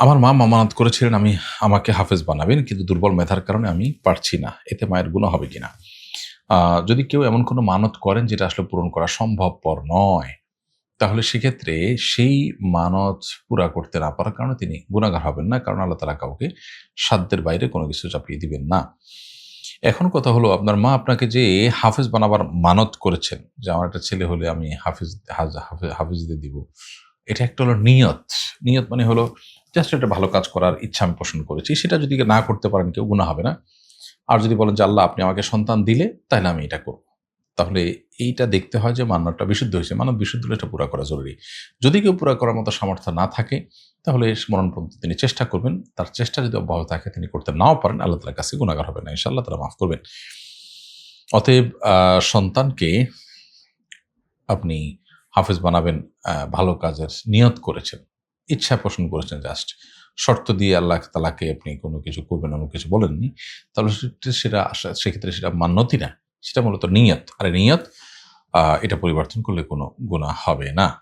আমার মা মামানত করেছিলেন, আমি আমাকে হাফেজ বানাবেন, কিন্তু দুর্বল মেধার কারণে আমি পারছি না। এতে মায়ের গুণ হবে কিনা? যদি কেউ এমন কোনো মানত করেন, যেটা আসলে পূরণ করা সম্ভবপর নয়, তাহলে সেক্ষেত্রে সেই মানত পুরা করতে না পারার কারণে তিনি গুণাগার হবেন না, কারণ আল্লাহ তালা কাউকে সাধ্যের বাইরে কোনো কিছু চাপিয়ে দিবেন না। এখন কথা হলো, আপনার মা আপনাকে যে হাফেজ বানাবার মানত করেছেন, যে আমার একটা ছেলে হলে আমি হাফিজ হাফিজদের দিব। এটা একটা হলো নিয়ত। নিয়ত মানে হলো জাস্ট একটা ভালো কাজ করার ইচ্ছা আমি পোষণ করেছি। সেটা যদি না করতে পারেন কেউ গুণা হবে না। আর যদি বলেন যে, আল্লাহ, আপনি আমাকে সন্তান দিলে, তাহলে আমি এটা করব। তাহলে এইটা দেখতে হয় যে মান্যটা বিশুদ্ধ হয়েছে। মানব বিশুদ্ধ হলে এটা পুরা করা জরুরি। যদি কেউ পুরা করার মতো সামর্থ্য না থাকে, তাহলে স্মরণ পর্যন্ত তিনি চেষ্টা করবেন। তার চেষ্টা যদি অব্যাহত থাকে, তিনি করতে নাও পারেন। আল্লাহ তালার কাছে গুণাগার হবে না। ইনশাআল্লাহ তারা মাফ করবেন। অতএব সন্তানকে আপনি হাফেজ বানাবেন ভালো কাজের নিয়ত করেছেন। ইচ্ছা পোষণ করেছেন জাস্ট শর্ত দিয়ে আল্লাহ তালাকে আপনি কোনো কিছু করবেন এমন কিছু বলেননি। তাহলে সেটা- সেক্ষেত্রে সেটা মান্যতি না। সেটা মূলত নিয়ত। আর নিয়ত এটা পরিবর্তন করলে কোনো গুণা হবে না।